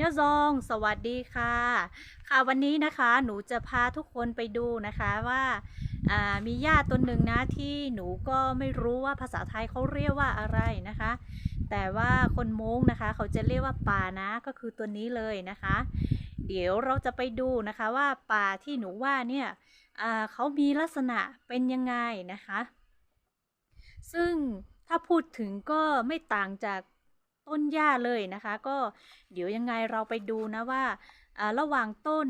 ยะซองสวัสดีค่ะ ค่ะวันนี้นะคะหนูจะพาทุกคนไปดูนะคะว่าามีหญ้าตัวหนึ่งนะที่หนูก็ไม่รู้ว่าภาษาไทยเขาเรียกว่าอะไรนะคะ แต่ว่าคนม้งนะคะ เขาจะเรียกว่าป่านะก็คือตัวนี้เลยนะคะ เดี๋ยวเราจะไปดูนะคะว่าป่าที่หนูว่าเนี่ยเขามีลักษณะเป็นยังไงนะคะ ซึ่งถ้าพูดถึงก็ไม่ต่างจาก ต้นหญ้าเลยนะคะ ก็เดี๋ยวยังไงเราไปดูนะว่าระหว่างต้น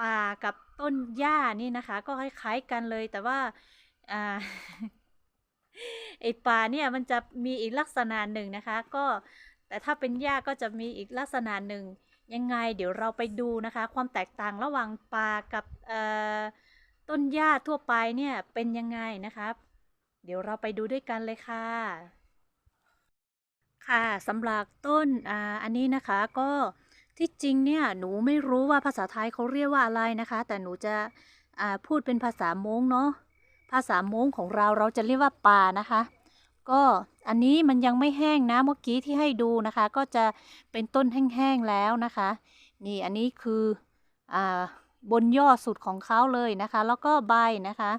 ป่ากับต้นหญ้านี่นะคะ ก็คล้ายๆกันเลยแต่ว่าไอป่าเนี่ยมันจะมีอีกลักษณะหนึ่งนะคะ ก็แต่ถ้าเป็นหญ้าก็จะมีอีกลักษณะหนึ่งยังไง เดี๋ยวเราไปดูนะคะ ความแตกต่างระหว่างป่ากับต้นหญ้าทั่วไปเนี่ยเป็นยังไงนะคะ เดี๋ยวเราไปดูด้วยกันเลยค่ะ ค่ะสำหรับต้นอ่าอันนี้นะคะก็ที่จริงเนี่ยหนูไม่รู้ว่าภาษาไทยเขาเรียกว่าอะไรนะคะ แต่หนูจะอ่าพูดเป็นภาษาม้งเนาะภาษาม้งของเราเราจะเรียกว่าป่านะคะ ก็อันนี้มันยังไม่แห้งนะเมื่อกี้ที่ให้ดูนะคะ ก็จะเป็นต้นแห้งๆแล้วนะคะ นี่อันนี้คืออ่าบนยอดสุดของเขาเลยนะคะ แล้วก็ใบนะคะ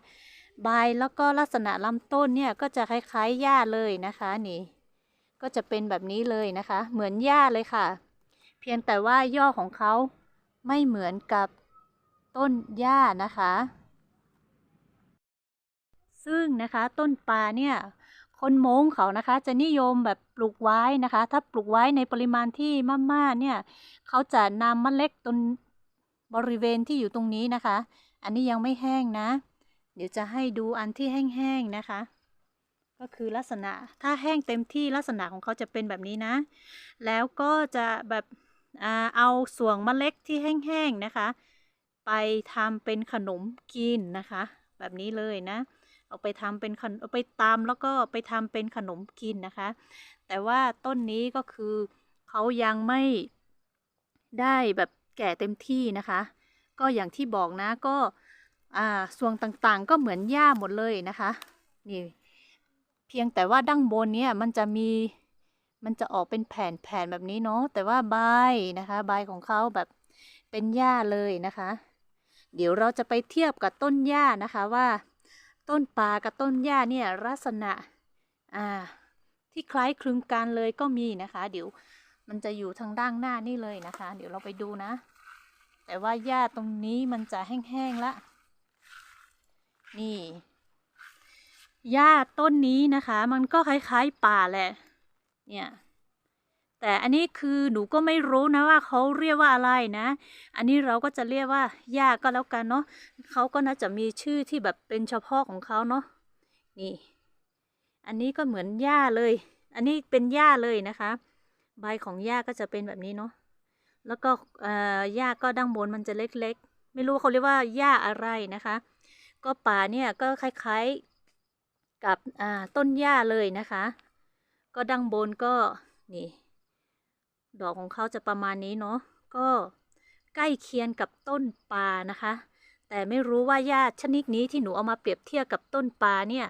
ใบแล้วก็ลักษณะลำต้นเนี่ยก็จะคล้ายๆหญ้าเลยนะคะนี่ ก็จะเป็นแบบนี้เลยนะคะ เหมือนหญ้าเลยค่ะ เพียงแต่ว่าย่อของเขาไม่เหมือนกับต้นหญ้านะคะ ซึ่งนะคะต้นปาเนี่ยคนมงเขานะคะ จะนิยมแบบปลูกไว้นะคะ ถ้าปลูกไว้ในปริมาณที่มากๆเนี่ยเขาจะนำเมล็ดต้นบริเวณที่อยู่ตรงนี้นะคะ อันนี้ยังไม่แห้งนะ เดี๋ยวจะให้ดูอันที่แห้งๆนะคะ ก็คือลักษณะถ้าแห้งเต็มที่ลักษณะของเขาจะเป็นแบบนี้นะ แล้วก็จะแบบเอาส่วงเล็ดที่แห้งๆนะคะ ไปทำเป็นขนมกินนะคะ แบบนี้เลยนะ เอาไปทำเป็นขนเอาไปตำแล้วก็ไปทำเป็นขนมกินนะคะ แต่ว่าต้นนี้ก็คือเขายังไม่ได้แบบแก่เต็มที่นะคะ ก็อย่างที่บอกนะก็ส่วงต่างๆก็เหมือนหญ้าหมดเลยนะคะ นี่ พียงแต่ว่าดั้งบนเนี่ยมันจะมีมันจะออกเป็นแผ่นแผ่นแบบนี้เนาะแต่ว่าใบนะคะใบของเขาแบบเป็นหญ้าเลยนะคะ เดี๋ยวเราจะไปเทียบกับต้นหญ้านะคะว่า ต้นปากับต้นหญ้าเนี่ยลักษณะอ่าที่คล้ายคลึงกันเลยก็มีนะคะ เดี๋ยวมันจะอยู่ทางด้านหน้านี่เลยนะคะ เดี๋ยวเราไปดูนะ แต่ว่าหญ้าตรงนี้มันจะแห้งๆละนี่ หญ้าต้นนี้นะคะ มันก็คล้ายๆป่าแหละ เนี่ย แต่อันนี้คือหนูก็ไม่รู้นะว่าเขาเรียกว่าอะไรนะ อันนี้เราก็จะเรียกว่าหญ้าก็แล้วกันเนาะเขาก็น่าจะมีชื่อที่แบบเป็นเฉพาะของเขาเนาะ นี่ อันนี้ก็เหมือนหญ้าเลย อันนี้เป็นหญ้าเลยนะคะ ใบของหญ้าก็จะเป็นแบบนี้เนาะ แล้วก็อ่อหญ้าก็ดั้งบนมันจะเล็กๆ ไม่รู้เขาเรียกว่าหญ้าอะไรนะคะ ก็ป่าเนี่ยก็คล้ายๆ กับต้นหญ้าเลยนะคะ ก็ดั้งบนก็นี่ ดอกของเขาจะประมาณนี้เนาะก็ใกล้เคียงกับต้นปานะคะ แต่ไม่รู้ว่าหญ้าชนิดนี้ที่หนูเอามาเปรียบเทียบกับต้นปาเนี่ย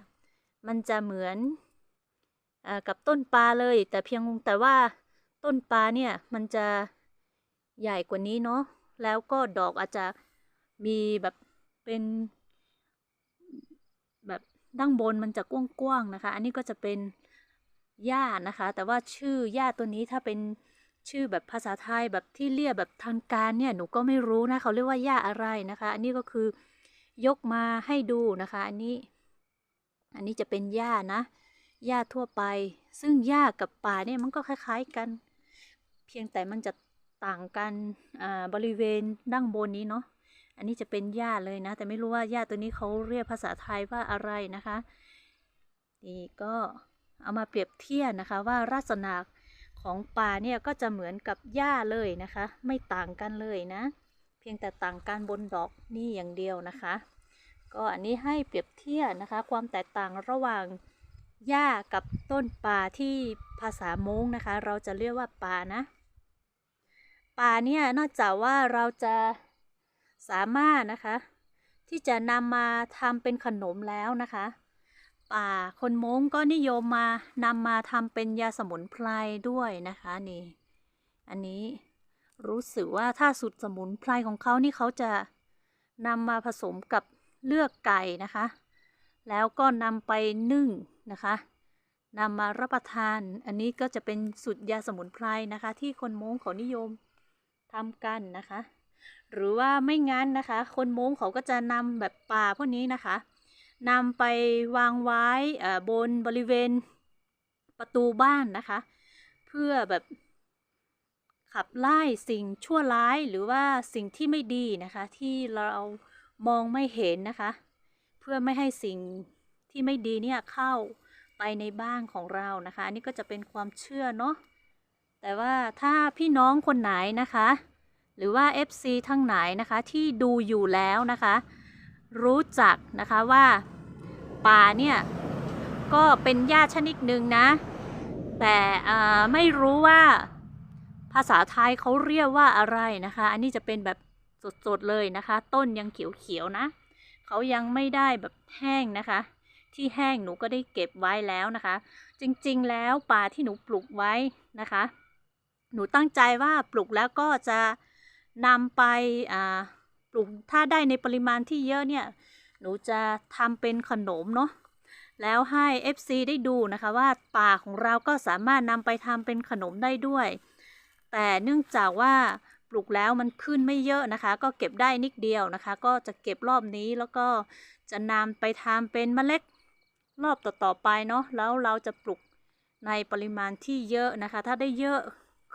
มันจะเหมือนอกับต้นปาเลย แต่เพียงแต่ว่าต้นปาเนี่ยมันจะใหญ่กว่านี้เนาะแล้วก็ดอกอาจจะมีแบบเป็น ด้านบนมันจะกว้างๆนะคะ อันนี้ก็จะเป็นหญ้านะคะ แต่ว่าชื่อหญ้าตัวนี้ถ้าเป็นชื่อแบบภาษาไทยแบบที่เรียกแบบทางการเนี่ยหนูก็ไม่รู้นะเขาเรียกว่าหญ้าอะไรนะคะ อันนี้ก็คือยกมาให้ดูนะคะ อันนี้ อันนี้จะเป็นหญ้านะหญ้าทั่วไป ซึ่งหญ้ากับป่าเนี่ยมันก็คล้าย ๆกัน เพียงแต่มันจะต่างกันบริเวณด้านบนนี้เนาะ อันนี้จะเป็นหญ้าเลยนะ แต่ไม่รู้ว่าหญ้าตัวนี้เขาเรียกภาษาไทยว่าอะไรนะคะนี่ก็เอามาเปรียบเทียบนะคะว่าลักษณะของป่าเนี่ยก็จะเหมือนกับหญ้าเลยนะคะ ไม่ต่างกันเลยนะ เพียงแต่ต่างกันบนดอกนี่อย่างเดียวนะคะ ก็อันนี้ให้เปรียบเทียบนะคะ ความแตกต่างระหว่างหญ้ากับต้นป่าที่ภาษามงนะคะ เราจะเรียกว่าป่านะ ป่าเนี่ยนอกจากว่าเราจะ สามารถนะคะ ที่จะนำมาทำเป็นขนมแล้วนะคะ ป่าคนม้งก็นิยมมานำมาทำเป็นยาสมุนไพรด้วยนะคะนี่ อันนี้รู้สึกว่าถ้าสูตรสมุนไพรของเขานี่เขาจะนำมาผสมกับเลือกไก่นะคะ แล้วก็นำไปนึ่งนะคะนำมารับประทาน อันนี้ก็จะเป็นสูตรยาสมุนไพรนะคะ ที่คนม้งเขานิยมทำกันนะคะ หรือว่าไม่งั้นนะคะ คนม้งเขาก็จะนำแบบป่าพวกนี้นะคะนำไปวางไว้บนบริเวณประตูบ้านนะคะ เพื่อแบบขับไล่สิ่งชั่วร้ายหรือว่าสิ่งที่ไม่ดีนะคะ ที่เรามองไม่เห็นนะคะ เพื่อไม่ให้สิ่งที่ไม่ดีเนี่ยเข้าไปในบ้านของเรานะคะ อันนี้ก็จะเป็นความเชื่อเนาะแต่ว่าถ้าพี่น้องคนไหนนะคะ หรือว่า FC ทั้งไหนนะคะที่ดูอยู่แล้วนะคะ รู้จักนะคะว่าป่าเนี่ยก็เป็นหญ้าชนิดหนึ่งนะ แต่ไม่รู้ว่าภาษาไทยเขาเรียกว่าอะไรนะคะ อันนี้จะเป็นแบบสดๆเลยนะคะ ต้นยังเขียวๆนะเขายังไม่ได้แบบแห้งนะคะ ที่แห้งหนูก็ได้เก็บไว้แล้วนะคะ จริงๆแล้วป่าที่หนูปลูกไว้นะคะ หนูตั้งใจว่าปลูกแล้วก็จะ นำไปปลูกถ้าได้ในปริมาณที่เยอะเนี่ยหนูจะทำเป็นขนมเนาะแล้วให้ FC ได้ดูนะคะว่าป่าของเราก็สามารถนำไปทำเป็นขนมได้ด้วย แต่เนื่องจากว่าปลูกแล้วมันขึ้นไม่เยอะนะคะ ก็เก็บได้นิดเดียวนะคะ ก็จะเก็บรอบนี้แล้วก็จะนำไปทำเป็นเมล็ดรอบต่อๆไปเนาะแล้วเราจะปลูกในปริมาณที่เยอะนะคะ ถ้าได้เยอะ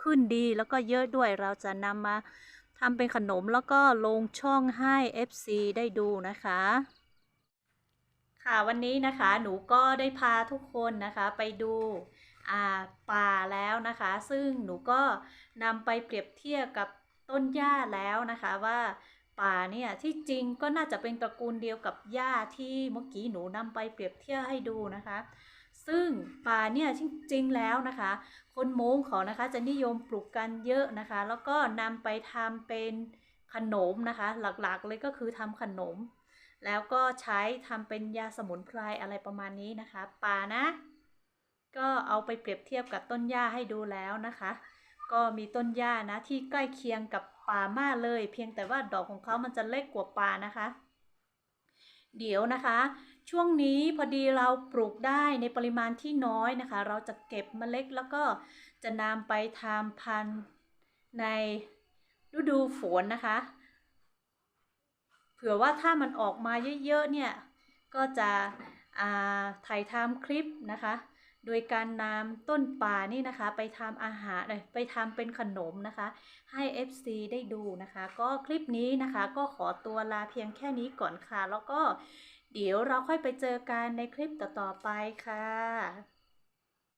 ขึ้นดีแล้วก็เยอะด้วยเราจะนำมา ทำเป็นขนมแล้วก็ลงช่องให้ FC ได้ดูนะคะ ค่ะวันนี้นะคะหนูก็ได้พาทุกคนนะคะไปดูอ่าป่าแล้วนะคะ ซึ่งหนูก็นำไปเปรียบเทียบกับต้นหญ้าแล้วนะคะว่าป่าเนี่ยที่จริงก็น่าจะเป็นตระกูลเดียวกับหญ้าที่เมื่อกี้หนูนำไปเปรียบเทียบให้ดูนะคะ ซึ่งป่าเนี่ยจริงๆแล้วนะคะ คนม้งเขานะคะจะนิยมปลูกกันเยอะนะคะ แล้วก็นำไปทำเป็นขนมนะคะ หลักๆเลยก็คือทำขนม แล้วก็ใช้ทำเป็นยาสมุนไพรอะไรประมาณนี้นะคะป่านะ ก็เอาไปเปรียบเทียบกับต้นหญ้าให้ดูแล้วนะคะ ก็มีต้นหญ้านะที่ใกล้เคียงกับป่ามากเลย เพียงแต่ว่าดอกของเขามันจะเล็กกว่าป่านะคะ เดี๋ยวนะคะ ช่วงนี้พอดีเราปลูกได้ในปริมาณที่น้อยนะคะ เราจะเก็บเมล็ดแล้วก็จะนำไปทำพันธุ์ในฤดูฝนนะคะ เผื่อว่าถ้ามันออกมาเยอะๆเนี่ย ก็จะถ่ายทำคลิปนะคะ โดยการนำต้นป่านี่นะคะ ไปทำอาหารเอ้ยไปทำเป็นขนมนะคะ ให้ FC ได้ดูนะคะ ก็คลิปนี้นะคะ ก็ขอตัวลาเพียงแค่นี้ก่อนค่ะ แล้วก็เดี๋ยวเราค่อยไปเจอกันในคลิปต่อๆไปค่ะ